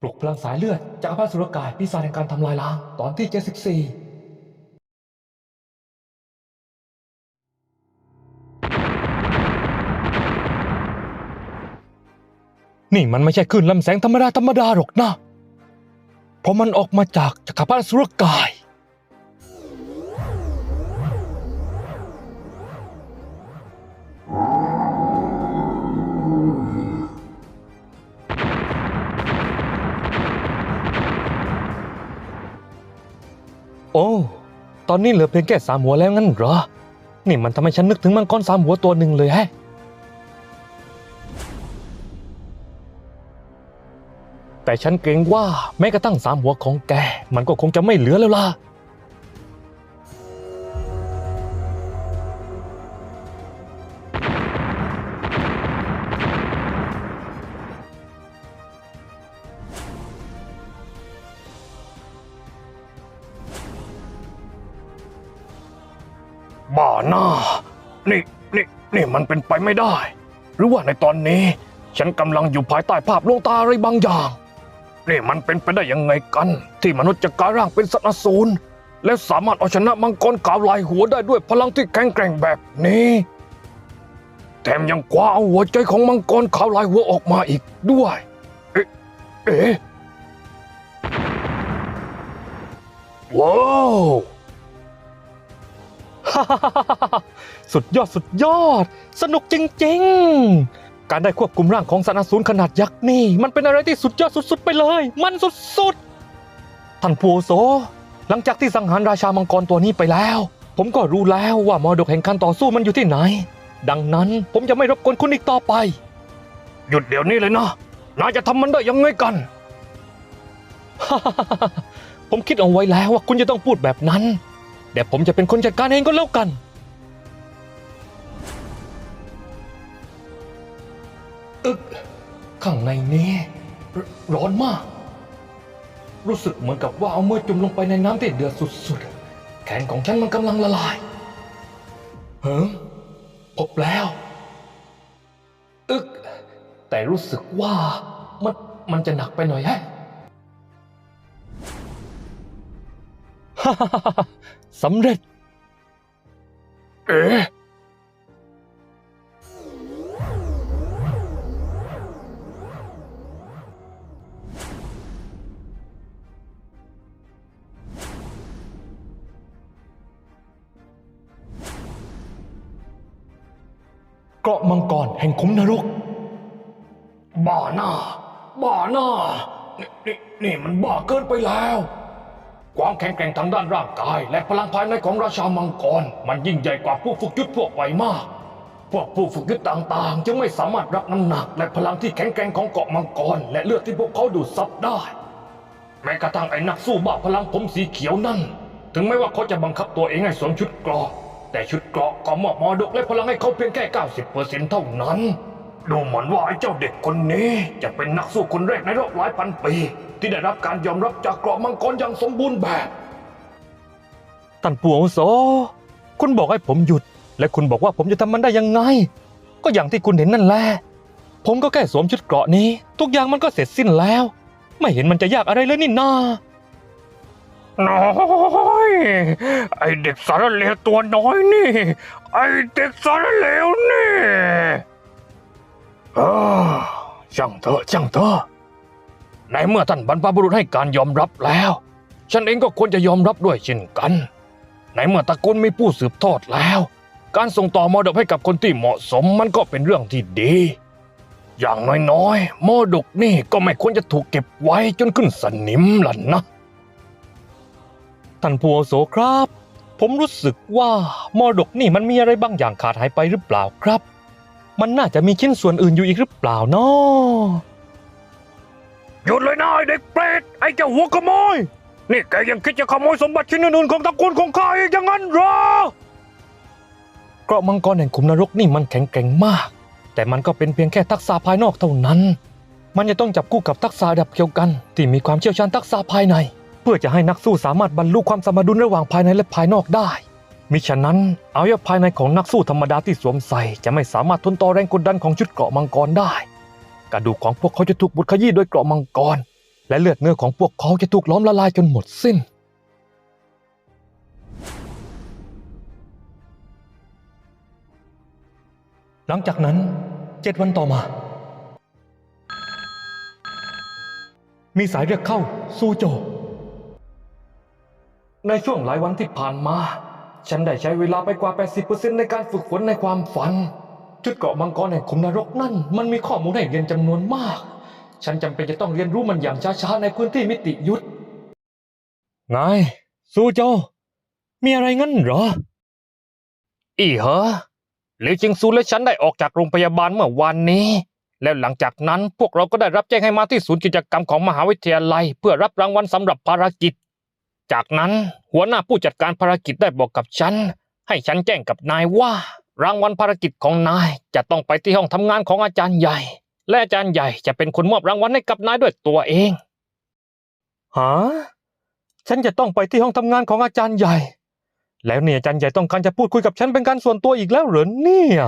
ปลุกพลังสายเลือดจากอภัสสุรกายปีศาจแห่งการทำลายล้างตอนที่ 74นี่มันไม่ใช่คลื่นลำแสงธรรมดาธรรมดาหรอกนะ เพราะมันออกมาจากจักรพรรดิสุรกาย โอ้ ตอนนี้เหลือเพียงแค่สามหัวแล้วงั้นเหรอ นี่มันทำให้ฉันนึกถึงมังกรสามหัวตัวหนึ่งเลยแฮะ แต่ฉันเกรงว่าแม้กระทั่งสามหัวของแก มันก็คงจะไม่เหลือแล้วล่ะ บ้าหน้า นี่นี่นี่มันเป็นไปไม่ได้ หรือว่าในตอนนี้ ฉันกำลังอยู่ภายใต้ภาพลวงตาอะไรบางอย่าง นี่มันเป็นไปได้ยังไงกัน ที่มนุษย์จะกลายร่างเป็นสัตว์อสูรและสามารถเอาชนะมังกรขาวลายหัวได้ด้วยพลังที่แข็งแกร่งแบบนี้ แถมยังคว้าเอาหัวใจของมังกรขาวลายหัวออกมาอีกด้วย เอ๊ะเอ๊ะว้าว สุดยอดสุดยอด สนุกจริง ๆ การได้ควบคุมร่างของสัตว์อสูรขนาดยักษ์นี่ มันเป็นอะไรที่สุดยอดสุด ๆ ไปเลย มันสุดๆท่านผู้อาวุโสหลังจากที่สังหารราชามังกรตัวนี้ไปแล้ว ผมก็รู้แล้วว่ามรดกแห่งการต่อสู้มันอยู่ที่ไหน ดังนั้นผมจะไม่รบกวนคุณอีกต่อไป หยุดเดี๋ยวนี้เลยนะนายจะทำมันได้ยังไงกันผมคิดเอาไว้แล้วว่าคุณจะต้องพูดแบบนั้น เดี๋ยวผมจะเป็นคนจัดการเองก็แล้วกัน อึกข้างในนี้รร้อนมาก รู้สึกเหมือนกับว่าเอามือจุ่มลงไปในน้ำที่เดือดสุดๆ แขนของฉันมันกำลังละลายเฮ้พบแล้ว อึก แต่รู้สึกว่ามันมันจะหนักไปหน่อยแฮะ สำเร็จ เอ๊ะเกราะมังกรแห่งคุ้มนรก บ้าหน้า บ้าหน้า นี่นี่นี่มันบ้าเกินไปแล้ว ความแข็งแกร่งทางด้านร่างกาย และพลังภายในของราชามังกร มันยิ่งใหญ่กว่าผู้ฝึกยุทธพวกไปมาก พวกผู้ฝึกยุทธต่างๆ จึงไม่สามารถรับน้ำหนัก และพลังที่แข็งแกร่งของเกาะมังกร และเลือดที่พวกเขาดูดซับได้ แม้กระทั่งไอ้นักสู้บ้าพลังผมสีเขียวนั่น ถึงแม้ว่าเขาจะบังคับตัวเองให้สวมชุดเกราะแต่ชุดเกราะก็มอบมรดกและพลังให้เขาเพียงแค่ 90%เท่านั้น ดูเหมือนว่าไอ้เจ้าเด็กคนนี้ จะเป็นนักสู้คนแรกในรอบหลายพันปี ที่ได้รับการยอมรับจากเกราะมังกรอย่างสมบูรณ์แบบ ท่านปู่อาวุโสคุณบอกให้ผมหยุด และคุณบอกว่าผมจะทำมันได้ยังไง ก็อย่างที่คุณเห็นนั่นแหละ ผมก็แค่สวมชุดเกราะนี้ ทุกอย่างมันก็เสร็จสิ้นแล้ว ไม่เห็นมันจะยากอะไรเลยนี่นา น้อย ไอเด็กสารเลวตัวน้อยนี่ ไอเด็กสารเลวนี่ ช่างเถอะช่างเถอะในเมื่อท่านบรรพบุรุษให้การยอมรับแล้ว ฉันเองก็ควรจะยอมรับด้วยเช่นกัน ในเมื่อตระกูลมีผู้สืบทอดแล้ว การส่งต่อมรดกให้กับคนที่เหมาะสมมันก็เป็นเรื่องที่ดี อย่างน้อยๆมรดกนี่ก็ไม่ควรจะถูกเก็บไว้จนขึ้นสนิมล่ะนะท่านผู้อาวุโสครับ ผมรู้สึกว่ามรดกนี่มันมีอะไรบางอย่างขาดหายไปหรือเปล่าครับ มันน่าจะมีชิ้นส่วนอื่นอยู่อีกหรือเปล่าเนาะหยุดเลยนะไอเด็กเปรตไอ้เจ้าหัวขโมย นี่แกยังคิดจะขโมยสมบัติชิ้นอื่นๆของตระกูลของข้าอีกอย่างนั้นเหรอเกราะมังกรแห่งขุมนรกนี่มันแข็งแกร่งมาก แต่มันก็เป็นเพียงแค่ทักษะภายนอกเท่านั้น มันจะต้องจับคู่กับทักษะระดับเดียวกัน ที่มีความเชี่ยวชาญทักษะภายใน เพื่อจะให้นักสู้สามารถบรรลุความสมดุลระหว่างภายในและภายนอกได้ มิฉะนั้นอวัยภายในของนักสู้ธรรมดาที่สวมใส่จะไม่สามารถทนต่อแรงกดดันของชุดเกราะมังกรได้ กระดูกของพวกเขาจะถูกบดขยี้โดยเกราะมังกร และเลือดเนื้อของพวกเขาจะถูกล้อมละลายจนหมดสิ้น หลังจากนั้นเจ็ดวันต่อมา มีสายเรียกเข้าซูโจ ในช่วงหลายวันที่ผ่านมา ฉันได้ใช้เวลาไปกว่า 80%ในการฝึกฝนในความฝัน จุดเกาะมังกรแห่งขุมนรกนั่น มันมีข้อมูลให้เรียนจำนวนมาก ฉันจำเป็นจะต้องเรียนรู้มันอย่างช้าๆในพื้นที่มิติยุทธไงซูโจ มีอะไรงั้นเหรอ อีเหรอหรือจิงซูและฉันได้ออกจากโรงพยาบาลเมื่อวานนี้ แล้วหลังจากนั้นพวกเราก็ได้รับแจ้งให้มาที่ศูนย์กิจกรรมของมหาวิทยาลัย เพื่อรับรางวัลสำหรับภารกิจ จากนั้นหัวหน้าผู้จัดการภารกิจได้บอกกับฉัน ให้ฉันแจ้งกับนายว่า รางวัลภารกิจของนายจะต้องไปที่ห้องทำงานของอาจารย์ใหญ่ และอาจารย์ใหญ่จะเป็นคนมอบรางวัลให้กับนายด้วยตัวเองฮะฉันจะต้องไปที่ห้องทำงานของอาจารย์ใหญ่ แล้วเนี่ยอาจารย์ใหญ่ต้องการจะพูดคุยกับฉันเป็นการส่วนตัวอีกแล้วเหรอเนี่ย